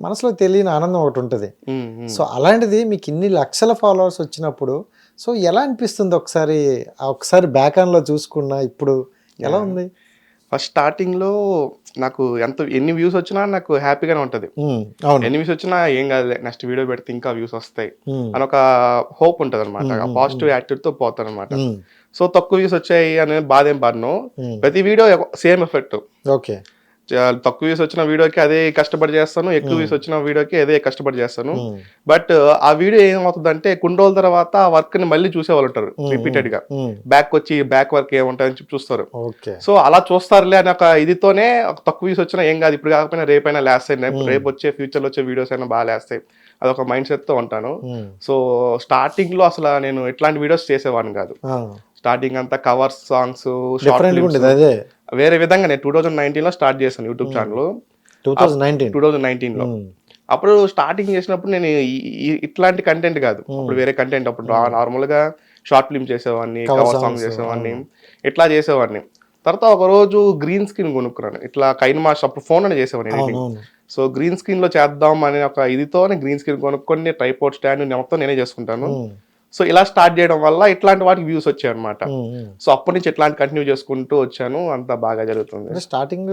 మనసులో తెలియని ఆనందం ఒకటి ఉంటుంది. సో అలాంటిది మీకు ఇన్ని లక్షల ఫాలోవర్స్ వచ్చినప్పుడు సో ఎలా అనిపిస్తుంది ఒకసారి ఒకసారి బ్యాక్లో చూసుకున్నా ఇప్పుడు ఎలా ఉంది? ఫస్ట్ స్టార్టింగ్లో నాకు ఎంత ఎన్ని వ్యూస్ వచ్చినా నాకు హ్యాపీగానే ఉంటది. ఎన్ని వ్యూస్ వచ్చినా ఏం కాదు నెక్స్ట్ వీడియో పెడితే ఇంకా వ్యూస్ వస్తాయి. అని ఒక హోప్ ఉంటది అనమాట పాజిటివ్ యాటిట్యూడ్తో పోతాను అనమాట సో తక్కువ వ్యూస్ వచ్చాయి అనే బాధ ఏం పడను. ప్రతి వీడియో సేమ్ ఎఫెక్ట్ ఓకే. తక్కువ వ్యూస్ వచ్చిన వీడియోకి అదే కష్టపడి చేస్తాను ఎక్కువ వ్యూస్ వచ్చిన వీడియోకి అదే కష్టపడి చేస్తాను. బట్ ఆ వీడియో ఏమవుతుందంటే కొన్ని రోజుల తర్వాత ఆ వర్క్ని మళ్ళీ చూసేవాళ్ళు ఉంటారు రిపీటెడ్గా బ్యాక్ వచ్చి బ్యాక్ వర్క్ ఏముంటాయని చెప్పి చూస్తారు. సో అలా చూస్తారులే అని ఒక ఇదితోనే ఒక తక్కువ వ్యూస్ వచ్చినా ఏం కాదు ఇప్పుడు కాకపోయినా రేపైనా లేస్తాయి రేపు- రేపు వచ్చే ఫ్యూచర్లో వచ్చే వీడియోస్ అయినా బాగా లేస్తాయి. అదొక మైండ్ సెట్తో ఉంటాను. సో స్టార్టింగ్లో అసలు నేను ఎట్లాంటి వీడియోస్ చేసేవాడిని కాదు. స్టార్టింగ్ అంతా కవర్స్ సాంగ్స్ వేరే విధంగా నేను టూ థౌజండ్ నైన్టీన్లో స్టార్ట్ చేశాను YouTube channel two thousand nineteen two thousand నైన్టీన్లో. అప్పుడు స్టార్టింగ్ చేసినప్పుడు నేను ఇట్లాంటి కంటెంట్ కాదు. అప్పుడు వేరే కంటెంట్ అప్పుడు నార్మల్గా షార్ట్ ఫిల్మ్ చేసేవాడిని కవర్ సాంగ్ చేసేవాడిని ఇట్లా చేసేవాడిని. తర్వాత ఒక రోజు గ్రీన్ స్క్రీన్ కొనుక్కున్నాను. ఇట్లా కైన్ మాస్టర్ అప్పుడు ఫోన్ అని చేసేవాడిని సో గ్రీన్ స్క్రీన్లో చేద్దాం అనే ఒక ఇదితోనే గ్రీన్ స్క్రీన్ కొనుక్కొని ట్రైపోర్ట్ స్టాండ్ మొత్తం నేనే చేసుకుంటాను. సో ఇలా స్టార్ట్ చేయడం వల్ల ఇట్లాంటి వాటికి వ్యూస్ వచ్చాయి అనమాట సో అప్పటి నుంచి ఇట్లాంటి కంటిన్యూ చేసుకుంటూ వచ్చాను అంతా బాగా జరుగుతుంది. స్టార్టింగ్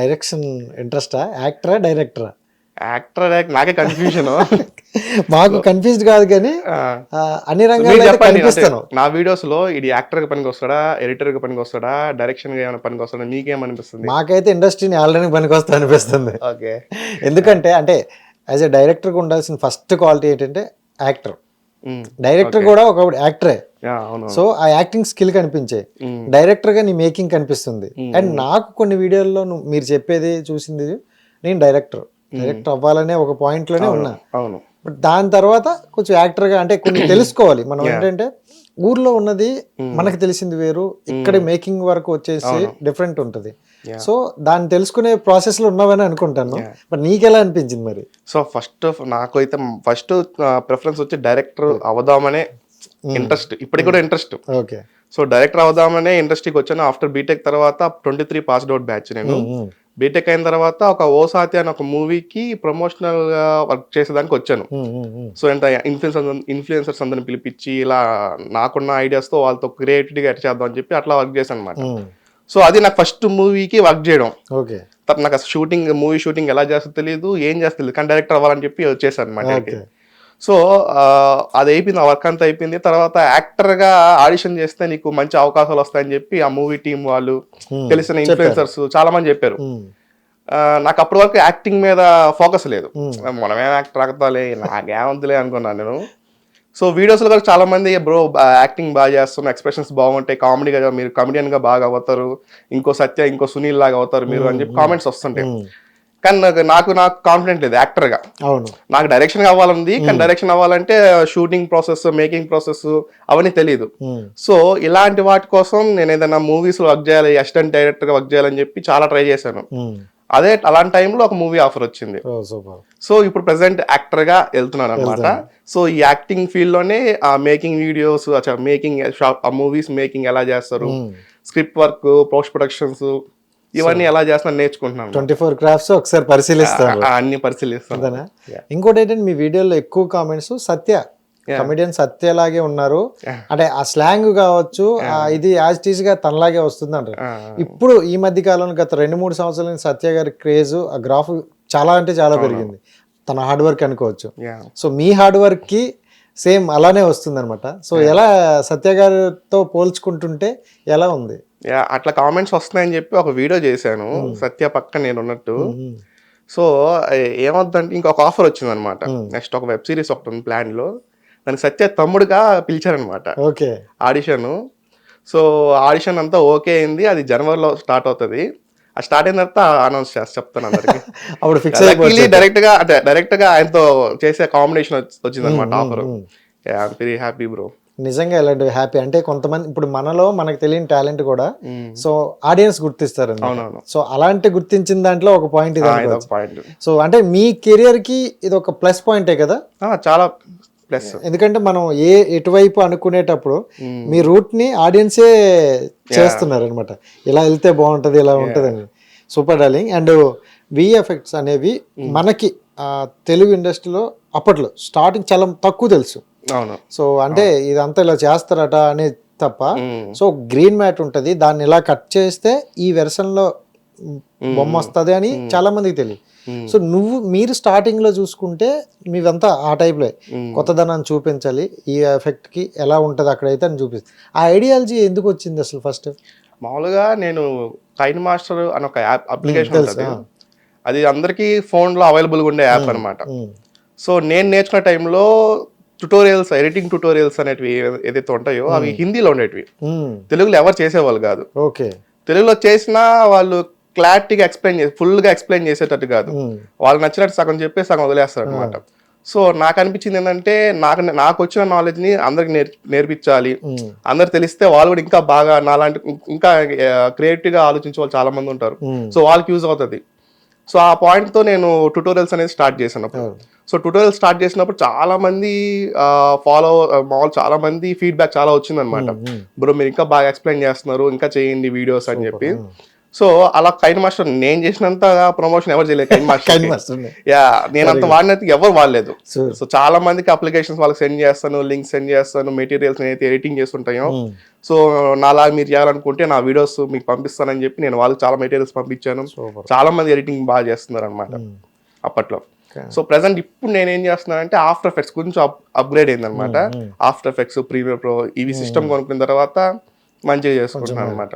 డైరెక్షన్ ఇంట్రెస్టా యాక్టరా డైరెక్టరా యాక్టర్ నాకే కన్ఫ్యూజన్ మాకు కన్ఫ్యూజ్డ్ కాదు కానీ అన్ని కనిపిస్తాను. నా వీడియోస్లో ఇది యాక్టర్గా పనికి వస్తాడా ఎడిటర్గా పనికి వస్తాడా డైరెక్షన్గా ఏమైనా పనికి వస్తాడా మీకేమనిపిస్తుంది మాకైతే ఇండస్ట్రీని ఆల్రెడీ పనికొస్తా అనిపిస్తుంది. ఓకే ఎందుకంటే అంటే యాజ్ ఎ డైరెక్టర్గా ఉండాల్సిన ఫస్ట్ క్వాలిటీ ఏంటంటే యాక్టర్ డైరెక్టర్ కూడా ఒక యాక్టరే. సో ఆ యాక్టింగ్ స్కిల్ కనిపించే. Mm. డైరెక్టర్గా నీ మేకింగ్ కనిపిస్తుంది. అండ్ నాకు కొన్ని వీడియోల్లో మీరు చెప్పేది చూసింది నేను డైరెక్టర్. డైరెక్టర్ అవ్వాలనే ఒక పాయింట్లోనే ఉన్నా. బట్ దాని తర్వాత కొంచెం యాక్టర్గా అంటే కొన్ని తెలుసుకోవాలి. మనం ఏంటంటే ఊర్లో ఉన్నది మనకు తెలిసింది వేరు ఇక్కడ మేకింగ్ వరకు వచ్చేసి డిఫరెంట్ ఉంటది. సో దాన్ని తెలుసుకునే ప్రాసెస్లో ఉన్నావని అనుకుంటాను. బట్ నీకెలా అనిపించింది మరి? సో ఫస్ట్ నాకు అయితే ఫస్ట్ ప్రిఫరెన్స్ వచ్చి డైరెక్టర్ అవదామనే ఇంట్రెస్ట్ ఇప్పటికి కూడా ఇంట్రెస్ట్ ఓకే సో డైరెక్టర్ అవదామనే ఇండస్ట్రీకి వచ్చాను. ఆఫ్టర్ బీటెక్ తర్వాత twenty three passed out batch నేను. బీటెక్ అయిన తర్వాత ఒక ఓసాతి అనే ఒక మూవీకి ప్రమోషనల్గా వర్క్ చేసేదానికి వచ్చాను. సో ఎంత ఇన్ఫ్లుయెన్సర్ ఇన్ఫ్లుయెన్సర్స్ అందరిని పిలిపించి ఇలా నాకున్న ఐడియాస్తో వాళ్ళతో క్రియేటివిటీగా ఎట్ చేద్దాం అని చెప్పి అట్లా వర్క్ చేశాను అనమాట సో అది నాకు ఫస్ట్ మూవీకి వర్క్ చేయడం. ఓకే. తర్వాత నాకు అసలు షూటింగ్ మూవీ షూటింగ్ ఎలా చేస్తో తెలియదు ఏం చేస్తో తెలియదు కానీ డైరెక్టర్ అవ్వాలని చెప్పి వచ్చేసాను అనమాట సో అది అయిపోయింది ఆ వర్క్ అంతా అయిపోయింది. తర్వాత యాక్టర్గా ఆడిషన్ చేస్తే నీకు మంచి అవకాశాలు వస్తాయని చెప్పి ఆ మూవీ టీం వాళ్ళు తెలిసిన ఇన్ఫ్లుయెన్సర్స్ చాలా మంది చెప్పారు. నాకు అప్పటి వరకు యాక్టింగ్ మీద ఫోకస్ లేదు. మనమేం యాక్టర్ ఆగుతాలే నాకేమంతులే అనుకున్నాను నేను. సో వీడియోస్లో కూడా చాలా మంది బ్రో యాక్టింగ్ బాగా చేస్తున్నారు ఎక్స్ప్రెషన్స్ బాగుంటాయి కామెడీగా మీరు కమెడియన్గా బాగా అవుతారు. ఇంకో సత్య ఇంకో సునీల్ లాగా అవుతారు మీరు అని చెప్పి కామెంట్స్ వస్తుంటాయి. కానీ నాకు నాకు నాకు కాన్ఫిడెంట్ లేదు యాక్టర్గా. అవును. నాకు డైరెక్షన్ కావాలంది కానీ డైరెక్షన్ అవ్వాలంటే షూటింగ్ ప్రాసెస్ మేకింగ్ ప్రాసెస్ అవన్నీ తెలియదు ఉమ్, సో ఇలాంటి వాటి కోసం నేను ఏదైనా మూవీస్ వర్క్ చేయాలి అసిస్టెంట్ డైరెక్టర్గా వర్క్ చేయాలని చెప్పి చాలా ట్రై చేశాను. ఉమ్. అదే అలాంటి టైంలో ఒక మూవీ ఆఫర్ వచ్చింది. సో ఇప్పుడు ప్రెసెంట్ యాక్టర్గా వెళ్తున్నాను అనమాట సో ఈ యాక్టింగ్ ఫీల్డ్లోనే ఆ మేకింగ్ వీడియోస్ మేకింగ్ ఆ మూవీస్ మేకింగ్ ఎలా చేస్తారు? స్క్రిప్ట్ వర్క్ పోస్ట్ ప్రొడక్షన్స్ ఇవన్నీ ఎలా చేస్తున్నా నేర్చుకుంటున్నాను. ట్వంటీ ఫోర్ క్రాఫ్ట్స్ ఒకసారి పరిశీలిస్తారు ఆ, అన్ని పరిశీలిస్తాను. ఇంకోటి ఏంటంటే మీ వీడియోలో ఎక్కువ కామెంట్స్ సత్య. కమెడియన్ సత్య లాగే ఉన్నారు. అంటే ఆ స్లాంగ్ కావచ్చు ఇది యాజ్ టీజ్గా తనలాగే వస్తుంది అంటారు ఇప్పుడు ఈ మధ్య కాలంలో గత రెండు మూడు సంవత్సరాల నుంచి సత్య గారి క్రేజ్ ఆ గ్రాఫ్ చాలా అంటే చాలా పెరిగింది. తన హార్డ్ వర్క్ అనుకోవచ్చు. సో మీ హార్డ్ వర్క్కి సేమ్ అలానే వస్తుంది అనమాట సో ఎలా సత్య గారితో పోల్చుకుంటుంటే ఎలా ఉంది? అట్లా కామెంట్స్ వస్తున్నాయని చెప్పి ఒక వీడియో చేశాను. సత్య పక్క నేను ఉన్నట్టు. సో ఏమవుతుందంటే ఇంకొక ఆఫర్ వచ్చింది అనమాట నెక్స్ట్ ఒక వెబ్ సిరీస్ ఒకటి ఉంది ప్లాన్లో. దానికి సత్య తమ్ముడుగా పిలిచారనమాట ఓకే. ఆడిషన్ సో ఆడిషన్ అంతా ఓకే అయింది. అది జనవరిలో స్టార్ట్ అవుతుంది. ఆ స్టార్ట్ అయిన తర్వాత అనౌన్స్ చేస్తా చెప్తాను అందరికి. అప్పుడు ఫిక్స్ అయిపోయి డైరెక్ట్గా అంటే డైరెక్ట్గా ఆయనతో చేసే కాంబినేషన్ వచ్చింది అనమాట ఆఫర్ వెరీ హ్యాపీ బ్రో నిజంగా ఇలాంటి హ్యాపీ అంటే కొంతమంది ఇప్పుడు మనలో మనకు తెలియని టాలెంట్ కూడా సో ఆడియన్స్ గుర్తిస్తారు సో అలాంటి గుర్తించిన దాంట్లో ఒక పాయింట్ ఇది పాయింట్ సో అంటే మీ కెరియర్కి ఇది ఒక ప్లస్ పాయింటే కదా? చాలా ప్లస్ ఎందుకంటే మనం ఏ ఎటువైపు అనుకునేటప్పుడు మీ రూట్ని ఆడియన్సే చేస్తున్నారు అనమాట ఇలా వెళ్తే బాగుంటది ఇలా ఉంటది అని super darling and V effects అనేవి మనకి తెలుగు ఇండస్ట్రీలో అప్పట్లో స్టార్టింగ్ చాలా తక్కువ తెలుసు. అవును. సో అంటే ఇదంతా ఇలా చేస్తారట అనేది తప్ప. సో గ్రీన్ మ్యాట్ ఉంటుంది దాన్ని ఇలా కట్ చేస్తే ఈ వెర్షన్లో బొమ్మ వస్తుంది అని చాలా మందికి తెలియదు. సో నువ్వు మీరు స్టార్టింగ్లో చూసుకుంటే మీవంతా ఆ టైప్లో. కొత్తదనాన్ని చూపించాలి ఈ ఎఫెక్ట్కి ఎలా ఉంటది అక్కడైతే అని చూపిస్తుంది. ఆ ఐడియాలజీ ఎందుకు వచ్చింది అసలు ఫస్ట్? మామూలుగా నేను కైన్ మాస్టర్ అని ఒక యాప్ అప్లికేషన్ ఉంటుంది. అది అందరికీ ఫోన్లో అవైలబుల్గా ఉండే యాప్ అనమాట సో నేను నేర్చుకున్న టైంలో ట్యుటోరియల్స్ ఎడిటింగ్ ట్యుటోరియల్స్ అనేటివి ఏదైతే ఉంటాయో అవి హిందీలో ఉండేటివి. తెలుగులో ఎవరు చేసేవాళ్ళు కాదు. ఓకే. తెలుగులో చేసినా వాళ్ళు క్లారిటీగా ఎక్స్ప్లెయిన్ చేసి ఫుల్గా ఎక్స్ప్లెయిన్ చేసేటట్టు కాదు. వాళ్ళకి నచ్చినట్టు సగం చెప్పి సగం వదిలేస్తారు అనమాట సో నాకు అనిపించింది ఏంటంటే నాకు నాకు వచ్చిన నాలెడ్జ్ని అందరికి నేర్ నేర్పించాలి. అందరు తెలిస్తే వాళ్ళు కూడా ఇంకా బాగా నాలాంటి ఇంకా క్రియేటివ్గా ఆలోచించే వాళ్ళు చాలా మంది ఉంటారు సో వాళ్ళకి యూజ్ అవుతుంది. సో ఆ point తో నేను ట్యూటోరియల్స్ అనేది స్టార్ట్ చేశాను సో ట్యూటోరియల్ స్టార్ట్ చేసినప్పుడు చాలా మంది ఫాలో మామూలు చాలా మంది ఫీడ్బ్యాక్ చాలా వచ్చింది అనమాట బ్రో మీరు ఇంకా బాగా ఎక్స్ప్లెయిన్ చేస్తున్నారు ఇంకా చేయండి వీడియోస్ అని చెప్పి. సో అలా కైన్ మాస్టర్ నేను చేసినంత ప్రమోషన్ ఎవరు చేయలేదు కైన్ మాస్టర్ యా నేను అంత వాడినైతే ఎవరు వాడలేదు. సో చాలా మందికి అప్లికేషన్స్ వాళ్ళకి సెండ్ చేస్తాను లింక్ సెండ్ చేస్తాను మెటీరియల్స్ నేనైతే ఎడిటింగ్ చేస్తుంటాయో. సో నాలా మీరు చేయాలనుకుంటే నా వీడియోస్ మీకు పంపిస్తానని చెప్పి నేను వాళ్ళకి చాలా మెటీరియల్స్ పంపించాను. చాలా మంది ఎడిటింగ్ బాగా చేస్తున్నారు అనమాట అప్పట్లో. సో ప్రెసెంట్ ఇప్పుడు నేను ఏం చేస్తున్నానంటే ఆఫ్టర్ ఎఫెక్ట్స్ కొంచెం అప్గ్రేడ్ అయిందనమాట ఆఫ్టర్ ఎఫెక్ట్స్ ప్రీమియర్ ప్రో ఇవి సిస్టమ్ కొనుక్కున్న తర్వాత మంచిగా చేసుకుంటున్నాను అనమాట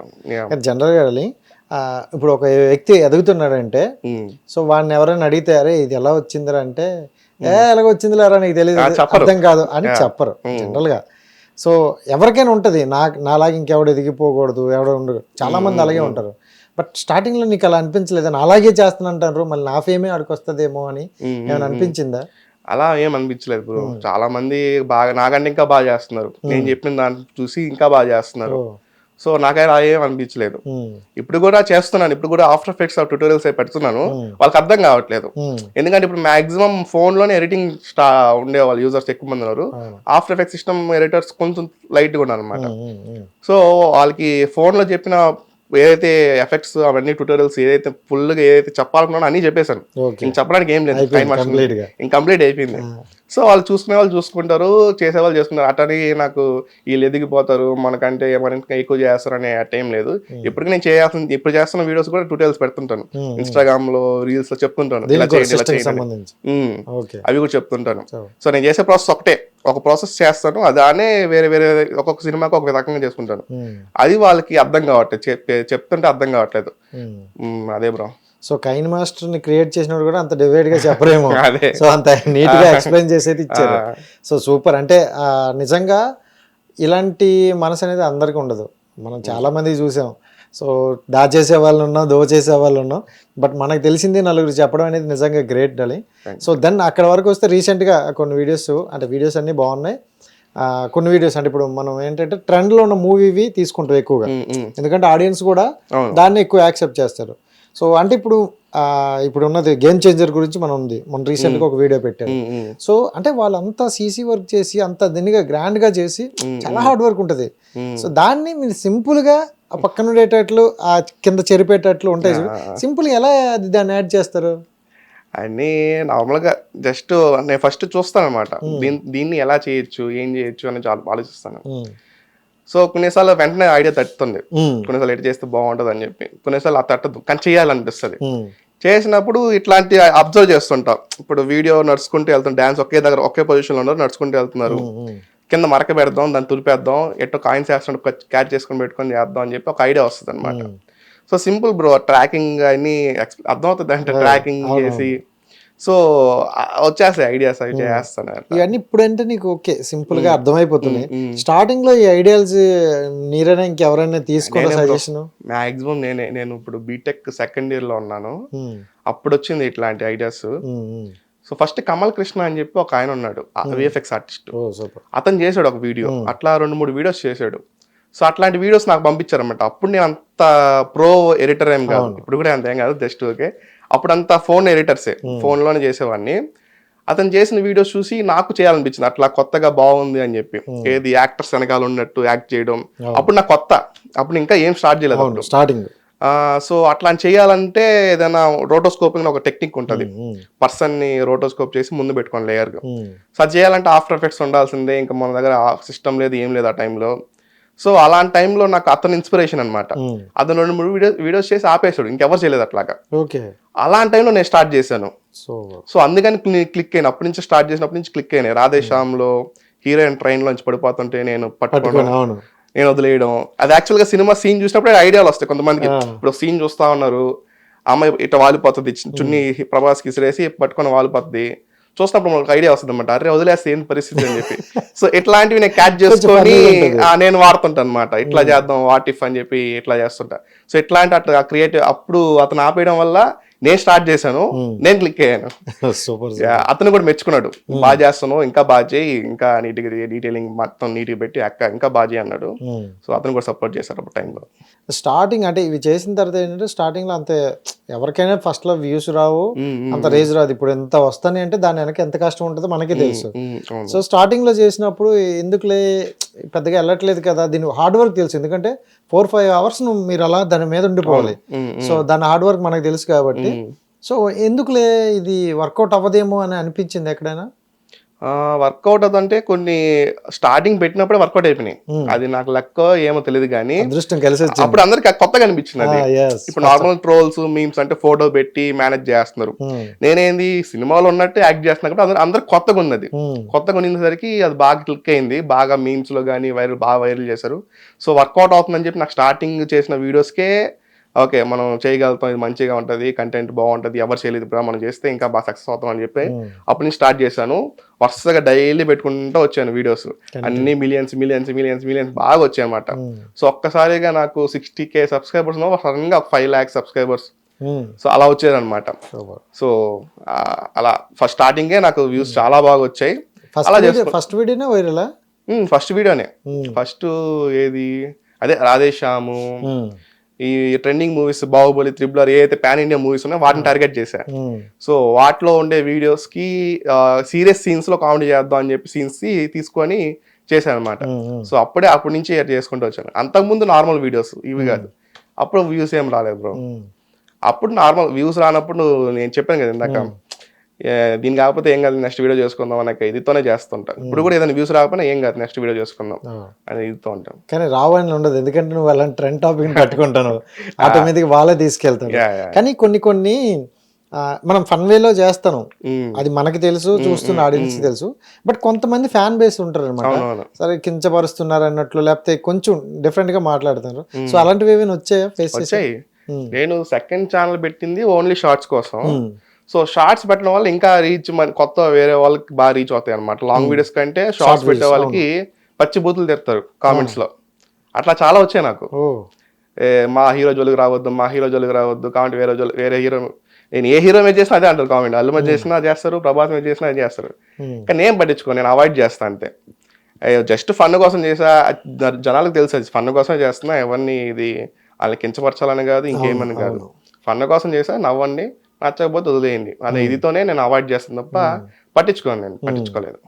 జనరల్గా ఇప్పుడు ఒక వ్యక్తి ఎదుగుతున్నాడంటే సో వాడిని ఎవరైనా అడిగితే అరే ఇది ఎలా వచ్చిందిరా? అంటే ఏ ఎలాగ వచ్చిందిలేరా నీకు తెలియదు. అర్థం కాదు అని చెప్పరు జనరల్గా. సో ఎవరికైనా ఉంటది నా నాలాగా ఇంకెవడు ఎదిగిపోకూడదు ఎవడో ఉండదు చాలా మంది అలాగే ఉంటారు. బట్ స్టార్టింగ్లో నీకు అలా అనిపించలేదు నా అలాగే చేస్తానంటారు మళ్ళీ నా ఫేమే ఆడికి వస్తుందేమో అని ఏమైనా అనిపించిందా? అలా ఏం అనిపించలేదు బ్రో. చాలా మంది బాగా నాకంటే ఇంకా బాగా చేస్తున్నారు. నేను చెప్పిన దాన్ని చూసి ఇంకా బాగా చేస్తున్నారు. సో నాకైతే అలా ఏం అనిపించలేదు. ఇప్పుడు కూడా చేస్తున్నాను. ఇప్పుడు కూడా ఆఫ్టర్ ఎఫెక్ట్స్ ట్యూటోరియల్స్ పెడుతున్నాను. వాళ్ళకి అర్థం కావట్లేదు. ఎందుకంటే ఇప్పుడు మాక్సిమం ఫోన్లోనే ఎడిటింగ్ స్టా ఉండే వాళ్ళు యూజర్స్ ఎక్కువ మంది ఉన్నారు. ఆఫ్టర్ ఎఫెక్ట్ సిస్టమ్ ఎడిటర్స్ కొంచెం లైట్గా ఉన్నారు అనమాట సో వాళ్ళకి ఫోన్లో చెప్పిన ఏదైతే ఎఫెక్ట్స్ అవన్నీ ట్యూటోరియల్స్ ఏదైతే ఫుల్గా ఏదైతే చెప్పాలనుకున్నానో అన్ని చెప్పేశాను. ఇంక చెప్పడానికి ఏం లేదు. టైం కంప్లీట్గా. ఇంకంప్లీట్ అయిపోయింది. సో వాళ్ళు చూసుకునే వాళ్ళు చూసుకుంటారు చేసే వాళ్ళు చేసుకుంటారు. అటని నాకు వీళ్ళు ఎదిగిపోతారు మనకంటే మనం ఇంకా ఎక్కువ చేస్తారు అనే టైం లేదు. ఇప్పటికి నేను చేయాల్సిన ఇప్పుడు చేస్తున్న వీడియోస్ కూడా ట్యూటోరియల్స్ పెడుతుంటాను. ఇన్స్టాగ్రామ్లో రీల్స్లో చెప్తుంటాను. ఇలా చేయండి ఇలా చేయండి అని. అవి కూడా చెప్తుంటాను. సో నేను చేసే ప్రాసెస్ ఒకటే. ఒక ప్రాసెస్ చేస్తాను. అదానే వేరే వేరే ఒక్కొక్క సినిమాకి ఒక రకంగా చేసుకుంటాను. అది వాళ్ళకి అర్థం కావట్లేదు. చెప్- చెప్తుంటే అర్థం కావట్లేదు. అదే బ్రో. సో కైన్ మాస్టర్ని క్రియేట్ చేసినప్పుడు కూడా అంత డివైడ్గా చెప్పరేమో. అదే. సో అంత నీట్గా ఎక్స్ప్లెయిన్ చేసేది ఇచ్చారు. So super. అంటే నిజంగా ఇలాంటి మనసు అనేది అందరికీ ఉండదు. మనం చాలా మంది చూసాం. సో దాచేసే వాళ్ళు ఉన్నాం దోచేసే వాళ్ళు ఉన్నాం. బట్ మనకు తెలిసింది నలుగురు చెప్పడం అనేది నిజంగా గ్రేట్ డలి. సో దెన్ అక్కడ వరకు వస్తే రీసెంట్గా కొన్ని వీడియోస్ అంటే వీడియోస్ అన్నీ బాగున్నాయి. కొన్ని వీడియోస్ అంటే ఇప్పుడు మనం ఏంటంటే ట్రెండ్లో ఉన్న మూవీవి తీసుకుంటాం ఎక్కువగా. ఎందుకంటే ఆడియన్స్ కూడా. దాన్ని ఎక్కువ యాక్సెప్ట్ చేస్తారు. సో అంటే ఇప్పుడు ఇప్పుడు ఉన్నది గేమ్ చేంజర్ గురించి మనం ఉంది మన రీసెంట్గా ఒక వీడియో పెట్టారు. సో అంటే వాళ్ళంతా సీసీ వర్క్ చేసి అంత దినిగా గ్రాండ్గా చేసి చాలా హార్డ్ వర్క్ ఉంటుంది. సో దాన్ని మీరు సింపుల్గా ఆ పక్కన ఉండేటట్లు ఆ కింద చెరిపేటట్లు ఉంటాయి. సింపుల్గా ఎలా అది దాన్ని యాడ్ చేస్తారు? అన్నీ నార్మల్గా జస్ట్ నేను ఫస్ట్ చూస్తాను అనమాట దీన్ని ఎలా చేయొచ్చు ఏం చేయొచ్చు అని చాలా ఆలోచిస్తాను. సో కొన్నిసార్లు వెంటనే ఐడియా తట్టుతుంది. కొన్నిసార్లు ఎటు చేస్తే బాగుంటుంది అని చెప్పి. కొన్నిసార్లు అది తట్టదు. కానీ చేయాలనిపిస్తుంది. చేసినప్పుడు ఇట్లాంటి అబ్జర్వ్ చేస్తుంటాం. ఇప్పుడు వీడియో నడుచుకుంటూ వెళ్తాం. డాన్స్ ఒకే దగ్గర ఒకే పొజిషన్లో ఉన్నారు నడుచుకుంటూ వెళ్తున్నారు. కింద మరక పెడదాం దాన్ని తులిపేద్దాం ఎట్టో కాయిన్స్ వేస్తుంటే క్యాచ్ చేసుకొని పెట్టుకొని చేద్దాం అని చెప్పి ఒక ఐడియా వస్తుంది అనమాట సో సింపుల్ బ్రో ట్రాకింగ్ ఎక్స్- అర్థమవుతుంది అంటే ట్రాకింగ్ చేసి సో వచ్చేస్తాయి ఐడియాస్ అవి చేస్తాను ఇవన్నీ ఇప్పుడంటే నీకు ఓకే సింపుల్గా అర్థమైపోతుంది స్టార్టింగ్లో ఈ ఐడియాల్స్ నీరైనా ఇంకెవరైనా తీసుకున్న సజెషన్ మాక్సిమం నేనే నేను ఇప్పుడు బీటెక్ సెకండ్ ఇయర్లో ఉన్నాను. అప్పుడు వచ్చింది ఇట్లాంటి ideas so first Kamal Krishna అని చెప్పి ఒక ఆయన ఉన్నాడు విఎఫ్ఎక్స్ ఆర్టిస్ట్ సూపర్ అతను చేశాడు ఒక వీడియో అట్లా రెండు మూడు వీడియోస్ చేశాడు. సో అట్లాంటి వీడియోస్ నాకు పంపించారన్నమాట. అప్పుడు నేను అంత ప్రో ఎడిటర్ ఏం కాదు. ఇప్పుడు కూడా అంత ఏం కాదు జస్ట్ ఓకే. అప్పుడు అంతా ఫోన్ ఎడిటర్సే. ఫోన్లోనే చేసేవాడిని. అతను చేసిన వీడియోస్ చూసి నాకు చేయాలనిపించింది. అట్లా కొత్తగా బాగుంది అని చెప్పి. ఏది యాక్టర్స్ వెనకాల ఉన్నట్టు యాక్ట్ చేయడం. అప్పుడు నాకు కొత్త. అప్పుడు ఇంకా ఏం స్టార్ట్ చేయలేదు స్టార్టింగ్. సో అట్లా చేయాలంటే ఏదైనా రోటోస్కోపింగ్ ఒక టెక్నిక్ ఉంటుంది. పర్సన్ని రోటోస్కోప్ చేసి ముందు పెట్టుకోండి లేయర్ సో అది చేయాలంటే ఆఫ్టర్ ఎఫెక్ట్స్ ఉండాల్సిందే. ఇంకా మన దగ్గర సిస్టమ్ లేదు ఏం లేదు ఆ టైంలో. సో అలాంటి టైంలో నాకు అతను ఇన్స్పిరేషన్ అనమాట. అతను రెండు మూడు వీడియో వీడియోస్ చేసి ఆపేసాడు ఇంకెవరు చేయలేదు అట్లాగా. ఓకే. అలాంటి టైంలో నేను స్టార్ట్ చేశాను. సో సో అందుకని క్లి- క్లిక్ అయిన అప్పటి నుంచి స్టార్ట్ చేసినప్పటి నుంచి క్లిక్ అయినాయి రాధేశ్యామ్లో హీరోయిన్ ట్రైన్ లోంచి పడిపోతుంటే నేను పట్టుకోవడం నేను వదిలేయడం. అది యాక్చువల్గా సినిమా సీన్ చూసినప్పుడు ఐడియాలు వస్తాయి కొంతమందికి. ఇప్పుడు సీన్ చూస్తా ఉన్నారు అమ్మాయి ఇట్లా వాలిపోతుంది చున్ని ప్రభాస్కి ఇసిరేసి పట్టుకొని వాలిపోతుంది. చూసినప్పుడు మనకు ఐడియా వస్తుంది అనమాట అరే వదిలేస్తే ఏం పరిస్థితి అని చెప్పి. సో ఇట్లాంటివి నేను క్యాచ్ చేసుకొని నేను వాడుతుంటాను అనమాట ఇట్లా చేద్దాం వాట్ ఇఫ్ అని చెప్పి ఇట్లా చేస్తుంటా. సో ఇట్లాంటి అట్లా క్రియేటివ్ అప్పుడు అతను ఆపేయడం వల్ల నేను స్టార్ట్ చేశాను నేను క్లిక్ అయ్యాను. సూపర్ అతను కూడా మెచ్చుకున్నాడు. బాగా చేస్తున్నావు ఇంకా బాగా చేయి ఇంకా నీట్గా డీటెయిలింగ్ మొత్తం నీట్గా పెట్టి అక్క ఇంకా బాగా చేయి అన్నాడు. సో అతను కూడా సపోర్ట్ చేశారు అప్పుడు టైంలో స్టార్టింగ్ అంటే ఇవి చేసిన తర్వాత ఏంటంటే స్టార్టింగ్లో అంతే ఎవరికైనా ఫస్ట్లో వ్యూస్ రావు అంత రేజ్ రాదు. ఇప్పుడు ఎంత వస్తాయి అంటే దాని వెనక ఎంత కష్టం ఉంటుందో మనకే తెలుసు. సో స్టార్టింగ్లో చేసినప్పుడు ఎందుకులే పెద్దగా వెళ్ళట్లేదు కదా దీని హార్డ్ వర్క్ తెలుసు. ఎందుకంటే ఫోర్ ఫైవ్ అవర్స్ నువ్వు మీరు అలా దాని మీద ఉండిపోవాలి. సో దాని హార్డ్ వర్క్ మనకు తెలుసు కాబట్టి. సో ఎందుకులే ఇది వర్కౌట్ అవ్వదేమో అని అనిపించింది ఎక్కడైనా? వర్కౌట్ అదంటే కొన్ని స్టార్టింగ్ పెట్టినప్పుడే వర్కౌట్ అయిపోయినాయి. అది నాకు లెక్క ఏమో తెలియదు కానీ అదృష్టం కలిసి వచ్చింది. అప్పుడు అందరికి కొత్తగా అనిపించింది yes. ఇప్పుడు నార్మల్ ట్రోల్స్ మీమ్స్ అంటే ఫోటో పెట్టి మేనేజ్ చేస్తున్నారు. ఉమ్, నేనేంది సినిమాలో ఉన్నట్టు యాక్ట్ చేస్తున్నా కాబట్టి అందరు అందరికి కొత్తగా ఉన్నది. ఉమ్, కొత్తగా ఉండేసరికి అది బాగా క్లిక్ అయింది. బాగా మీమ్స్లో కానీ వైరల్ బాగా వైరల్ చేశారు. సో వర్కౌట్ అవుతుందని చెప్పి నాకు స్టార్టింగ్ చేసిన వీడియోస్కే ఓకే మనం చేయగలుగుతాం ఇది మంచిగా ఉంటుంది కంటెంట్ బాగుంటుంది ఎవరు చేయలేదు ఇప్పుడు మనం చేస్తే ఇంకా బాగా సక్సెస్ అవుతాం అని చెప్పి ఉమ్. అప్పటి నుంచి స్టార్ట్ చేశాను. వరుసగా డైలీ పెట్టుకుంటూ వచ్చాను వీడియోస్ అన్ని మిలియన్స్ మిలియన్స్ మిలియన్స్ మిలియన్స్ బాగా వచ్చాయి అనమాట సో ఒక్కసారిగా నాకు సిక్స్టీ కే సబ్స్క్రైబర్స్ సడన్గా ఫైవ్ ల్యాక్స్ సబ్స్క్రైబర్స్ సో అలా వచ్చేదన్నమాట సూపర్ సో అలా ఫస్ట్ స్టార్టింగే నాకు వ్యూస్ చాలా బాగా వచ్చాయి. అలా ఫస్ట్ వీడియోనే వైరలా ఫస్ట్ వీడియోనే ఫస్ట్ ఏది? అదే రాధేశ్యాము. ఈ ట్రెండింగ్ మూవీస్ బాహుబలి త్రిబులర్ ఏ అయితే పాన్ ఇండియా మూవీస్ ఉన్నాయో వాటిని టార్గెట్ చేశా. సో వాటిలో ఉండే వీడియోస్కి సీరియస్ సీన్స్లో కామెడీ చేద్దాం అని చెప్పి సీన్స్ తీసుకొని చేశాను అనమాట సో అప్పుడే అప్పటి నుంచి చేసుకుంటూ వచ్చాను. అంతకుముందు నార్మల్ వీడియోస్ ఇవి కాదు. అప్పుడు వ్యూస్ ఏం రాలేదు బ్రో. అప్పుడు నార్మల్ వ్యూస్ రానప్పుడు నేను చెప్పాను కదా ఇందాక. దీని కాకపోతే ఏం కాదు నెక్స్ట్ వీడియో చేసుకుందాం అనక ఇదితోనే చేస్తుంటా ఇప్పుడు కూడా ఏదైనా వ్యూస్ రాకపోయినా ఏం కాదు నెక్స్ట్ వీడియో చేసుకుందాం అని ఇదితో ఉంటాం. కానీ రావని ఉండదు ఎందుకంటే నువ్వు అలాంటి ట్రెండ్ టాపిక్ పట్టుకుంటాను ఆటోమేటిక్ వాళ్ళే తీసుకెళ్తాను కానీ కొన్ని కొన్ని మనం ఫన్ వేలో చేస్తాను. అది మనకి తెలుసు చూస్తున్న ఆడియన్స్ తెలుసు. బట్ కొంతమంది ఫ్యాన్ బేస్ ఉంటారు అనమాట సరే కించపరుస్తున్నారు అన్నట్లు లేకపోతే కొంచెం డిఫరెంట్గా మాట్లాడుతున్నారు. సో అలాంటివి ఏమైనా వచ్చాయా ఫేస్. నేను సెకండ్ ఛానల్ పెట్టింది ఓన్లీ షార్ట్స్ కోసం. సో షార్ట్స్ పెట్టడం వల్ల ఇంకా రీచ్ మన కొత్త వేరే వాళ్ళకి బాగా రీచ్ అవుతాయి అనమాట లాంగ్ వీడియోస్ కంటే షార్ట్స్ పెట్టే వాళ్ళకి పచ్చి బూతులు తెస్తారు కామెంట్స్లో. అట్లా చాలా వచ్చాయి నాకు. మా హీరో జోలికి రావద్దు మా హీరో జోలికి రావద్దు కామెంట్ వేరే జోలి వేరే హీరో నేను ఏ హీరో మీద చేసినా అదే అంటారు కామెంట్ అల్లు మీద చేసినా అది చేస్తారు ప్రభాస్ మీద చేసినా అది చేస్తారు. ఉమ్. కానీ నేను పట్టించుకో నేను అవాయిడ్ చేస్తా అంతే. జస్ట్ ఫన్ కోసం చేసా జనాలకు తెలుసు అది. ఫన్ కోసం చేస్తున్నా ఎవరిని ఇది వాళ్ళని కించపరచాలని కాదు ఇంకేమని కాదు. ఫన్ కోసం చేసా నవ్వండి నచ్చకపోతే వదిలేయండి. అదే ఇదితోనే నేను అవాయిడ్ చేస్తాను తప్ప పట్టించుకోను నేను పట్టించుకోలేదు.